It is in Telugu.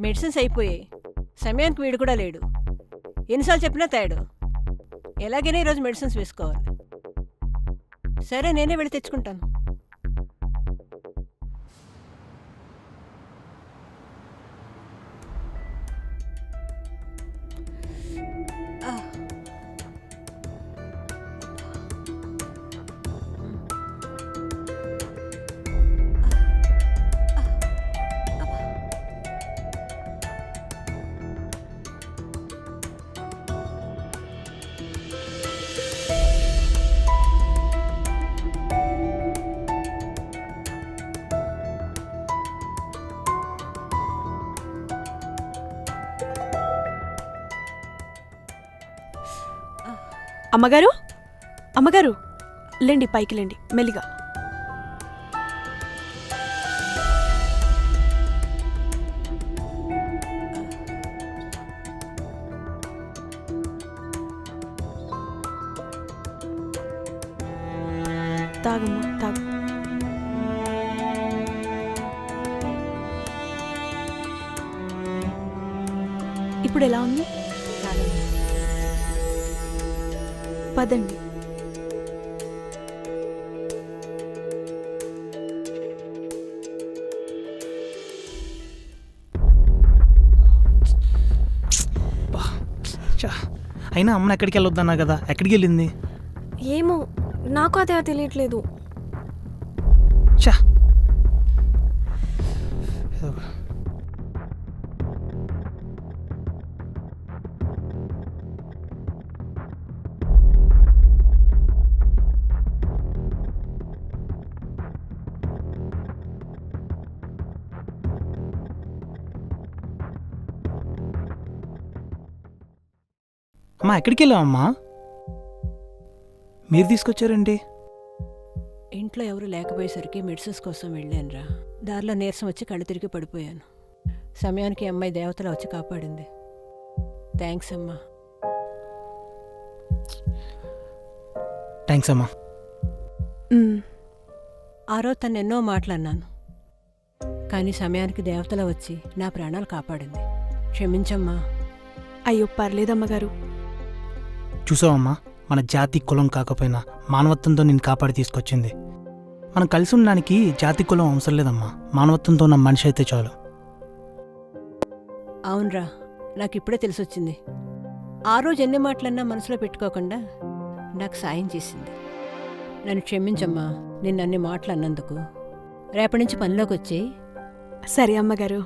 మెడిసిన్స్ అయిపోయాయి. సమయానికి వీడు కూడా లేడు. ఎన్నిసార్లు చెప్పినా తేడు. ఎలాగైనా ఈరోజు మెడిసిన్స్ వేసుకోవాలి. సరే నేనే వెళ్ళి తెచ్చుకుంటాను. అమ్మగారు? అమ్మగారు లేండి పైకి లేండి మెల్లిగా. తాగమ్మా తాగు. ఇప్పుడు ఎలా ఉంది? పదండి. అయినా అమ్మని ఎక్కడికి వెళ్ళొద్దన్నా కదా? ఎక్కడికి వెళ్ళింది? ఏమో నాకు అదే తెలియట్లేదు. చా అమ్మా ఎక్కడికి వెళ్ళావమ్మా మీరు తీసుకొచ్చారండి. ఇంట్లో ఎవరు లేకపోయేసరికి మెడిసిన్స్ కోసం వెళ్ళానురా. దారిలో నీరసం వచ్చి కళ్ళు తిరిగి పడిపోయాను. సమయానికి అమ్మాయి దేవతలా వచ్చి కాపాడింది. థ్యాంక్స్ అమ్మా. థ్యాంక్స్ అమ్మా. ఆ రోజు తను ఎన్నో మాటలన్నాను కానీ సమయానికి దేవతలా వచ్చి నా ప్రాణాలు కాపాడింది. క్షమించమ్మా. అయ్యో పర్లేదమ్మగారు. చూసావమ్మా మన జాతి కులం కాకపోయినా మానవత్వంతో నేను కాపాడి తీసుకొచ్చింది. మనం కలిసి ఉండడానికి జాతి కులం అవసరం లేదమ్మా. మానవత్వంతో ఉన్న మనిషి అయితే చాలు. అవునరా నాకు ఇప్పుడే తెలిసొచ్చింది. ఆ రోజు ఎన్ని మాటలన్నా మనసులో పెట్టుకోకుండా నాకు సాయం చేసింది. నన్ను క్షమించమ్మా నేను అన్ని మాటలు అన్నందుకు. రేపటి నుంచి పనిలోకి వచ్చి సరే అమ్మగారు.